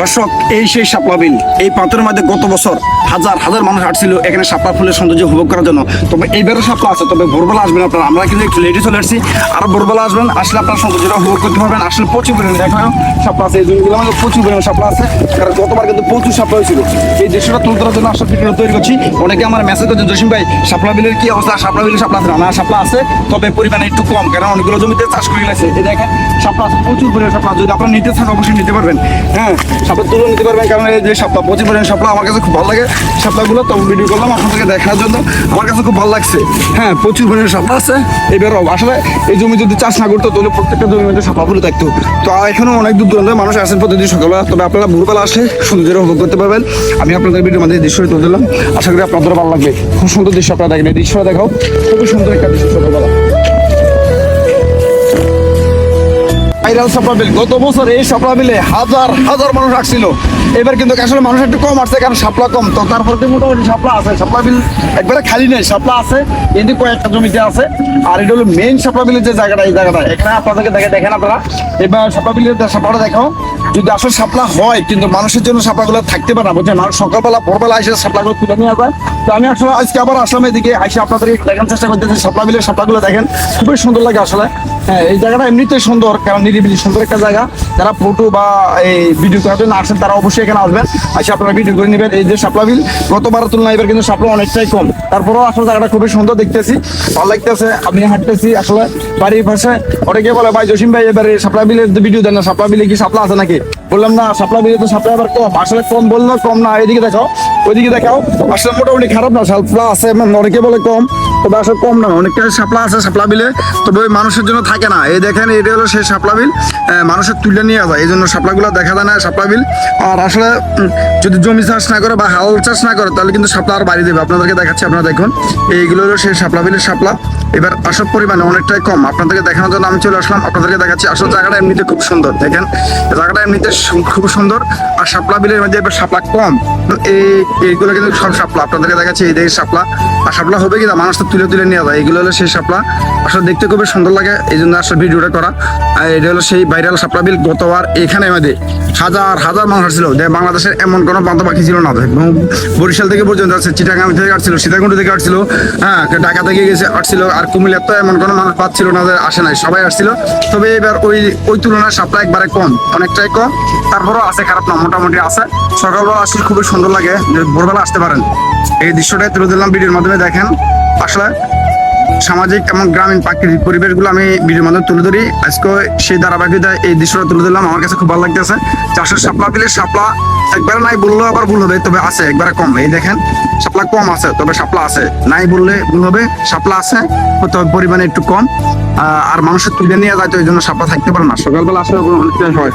দর্শক, এই সেই শাপলা বিল। এই পাথরের মধ্যে গত বছর হাজার হাজার মানুষ আসছিল এখানে শাপলা ফুলের সৌন্দর্য উপভোগ করার জন্য। তবে এইবারও শাপলা আছে, তবে ভোরবেলা আসবেন আপনারা। আমরা কিন্তু একটু লেটে চলে আসছি। আর ভোরবেলা আসবেন, আসলে আপনারা সৌন্দর্যটা উপভোগ করতে পারবেন। আসলে প্রচুর পরিমাণে দেখো শাপলা আছে, এই জমিগুলো আমাদের প্রচুর পরিমাণে শাপলা আছে। কারণ গতবার কিন্তু প্রচুর শাপলা হয়েছিল। এই দৃশ্যটা তুলে ধরার জন্য আসলে ভিডিও তৈরি করছি। অনেকে আমার মেসেজ করছেন, জসিম ভাই, শাপলা বিলের কি অবস্থা? শাপলা বিলের শাপলা আছে না? শাপলা আছে, তবে পরিমাণে একটু কম। কারণ অনেকগুলো জমিতে চাষ করে গেছে। এই দেখেন, শাপলা আছে, প্রচুর পরিমাণে শাপলা যদি আপনারা নিতে চান, অবশ্যই নিতে পারবেন। হ্যাঁ শাপলা তুলে নিতে পারবেন, কারণ এই যে শাপলা প্রচুর পরিমাণে শাপলা আমার কাছে খুব ভালো লাগে। শাপলাগুলো তো ভিডিও করলাম আপনাদেরকে দেখার জন্য। আমার কাছে খুব ভালো লাগছে। হ্যাঁ প্রচুর পরিমাণে শাপলা আছে। এবারও আসলে এই জমি যদি চাষ না করতো, তাহলে প্রত্যেকটা জমির মধ্যে শাপলা ফুলে থাকতো। তো এখনও অনেক দূর দূরান্তের মানুষ আসেন প্রতিদিন সকালবেলা। তবে আপনারা ভোরবেলা আসলে সৌন্দর্য উপভোগ করতে পারবেন। আমি আপনাদের ভিডিও মধ্যে দৃশ্য তুলে দিলাম আশা করি আপনাদের ভালো লাগবে। খুব সুন্দর দৃশ্য আপনারা দেখেন। এই দৃশ্যটা দেখাও। খুবই সুন্দর একটা দৃশ্য সকালবেলা। ভাইরাল সাপড়া গত বছর এই সাপড়া বিলে হাজার হাজার মানুষ আসছিল। এবার কিন্তু আসলে মানুষ একটু কম আসছে, কারণ সাপলা কম। তো তারপরে তো মোটামুটি সাপলা আছে সাপলা বিল একবারে খালি নেই সাপলা আছে কিন্তু কয়েকটা জমিতে আছে। আর এটা হলো মেইন সাপলা বিলের যে জায়গাটা, এই জায়গাটা, এখানে আপনাদেরকে দেখে দেখেন আপনারা। এবার সাপলা বিলের সাপলাটা দেখাও যদি আসলে সাপলা হয়, কিন্তু মানুষের জন্য সাপলাগুলো থাকতে পারে না, বুঝছেন? মানুষ সকালবেলা, ভোরবেলা এসে সাপলাগুলো তুলে নিয়ে যায়। তো আমি আসলে আজকে আবার আসলাম এদিকে, এসে আপনাদের দেখার চেষ্টা করতেছি সাপলা বিলের সাপলাগুলো দেখেন। খুবই সুন্দর লাগে আসলে। হ্যাঁ এই জায়গাটা এমনিতেই সুন্দর, কারণ নিরিবিলি সুন্দর একটা জায়গা। যারা ফটো বা এই ভিডিও করার জন্য আসেন, তারা অবশ্যই এখানে আসবেন। আসে আপনারা ভিডিও করে নেবেন। এই যে শাপলা বিল গতবারের তুলনায় এবার কিন্তু শাপলা অনেকটাই কম। তারপরেও আসলে জায়গাটা খুবই সুন্দর দেখতেছি। ভালো লাগতেছে, আমি হাঁটতেছি আসলে বাড়ির পাশে। অনেকে বলে, ভাই জসিম ভাই, এবারে শাপলা বিলের ভিডিও দেন না, শাপলা বিলে কি শাপলা আছে নাকি? বললাম, না, শাপলা বিলে তো শাপলা এবার কম। আসলে কম বলল কম না। এদিকে দেখাও, ওইদিকে দেখাও। আসলে মোটামুটি খারাপ না, শাপলা আছে মানে অনেকে বলে কম। তবে আসলে কম না, অনেকটা শাপলা আছে, শাপলা বিলে। তবে ওই মানুষের জন্য থাকে না। এই দেখেন এটা হলো সেই শাপলা বিল। মানুষের তুলে নিয়ে যায়। এই জন্য শাপলাগুলো দেখা যায় না, শাপলা বিল। আর আসলে যদি জমি চাষ না করে বা হাল চাষ না করে, তাহলে কিন্তু শাপলা আর বাড়ি দেবে। আপনাদেরকে দেখাচ্ছি, আপনারা দেখুন। এইগুলো হলো সেই সাপলা বিলের শাপলা। এবার আসল পরিমাণে অনেকটাই কম। আপনাদেরকে দেখানোর জন্য আমি চলে আসলাম। আপনাদেরকে দেখাচ্ছি আসল জায়গাটা এমনিতে খুব সুন্দর। দেখেন, জায়গাটা এমনিতে খুব সুন্দর আর শাপলা বিলের মধ্যে এবার শাপলা কম। এই এইগুলো কিন্তু সব শাপলা। আপনাদেরকে দেখাচ্ছি এই দেখে শাপলা। আর শাপলা হবে কিনা মানুষ তো তুলে তুলে নিয়ে যায়। এইগুলো হলো সেই শাপলা। আসলে দেখতে খুবই সুন্দর লাগে এই জন্য আসলে ভিডিওটা করা। আর এটা হলো সেই ভাইরাল শাপলা বিল গতবার এখানে আমাদের হাজার হাজার মানুষ আসছিল। যে বাংলাদেশের এমন কোনো প্রান্ত পাখি ছিল না। বরিশাল থেকে পর্যন্ত আছে, চিটাগাং থেকে আসছিল, সীতাকুণ্ড থেকে আসছিল হ্যাঁ ঢাকা থেকে গেছে, আসছিল। আর কুমিল্লার তো এমন কোনো মানুষ পাচ্ছিল না যে আসে নাই, সবাই আসছিল। তবে এবার ওই ওই তুলনায় সাপ্লাই একবারে কম, অনেকটাই কম। তারপরও আছে, খারাপ না, মোটামুটি আছে। সকালবেলা আসলে খুবই সুন্দর লাগে ভোরবেলা আসতে পারেন। এই দৃশ্যটাই তুলে দিলাম ভিডিওর মাধ্যমে দেখেন। আসলে সামাজিক এবং গ্রামীণ প্রাকৃতিক পরিবেশগুলো আমি ভিডিওর মাধ্যমে তুলে ধরি। আজকে সেই ধারাবাহিকতায় এই দৃশ্যটা তুলে দিলাম আমার কাছে খুব ভালো লাগতেছে। চাষের সাপলা দিলে সাপলা একবার নাই বললেও আবার ভুল হবে, তবে আছে, একবারে কম। এই দেখেন সাপলা কম আছে, তবে সাপলা আছে। নাই বললে ভুল হবে সাপলা আছে তবে পরিমাণে একটু কম। আর মানুষের তুলে নিয়ে যায় তো এই জন্য সাপলা থাকতে পারে না। সকালবেলা আসলে অনেকটাই হয়।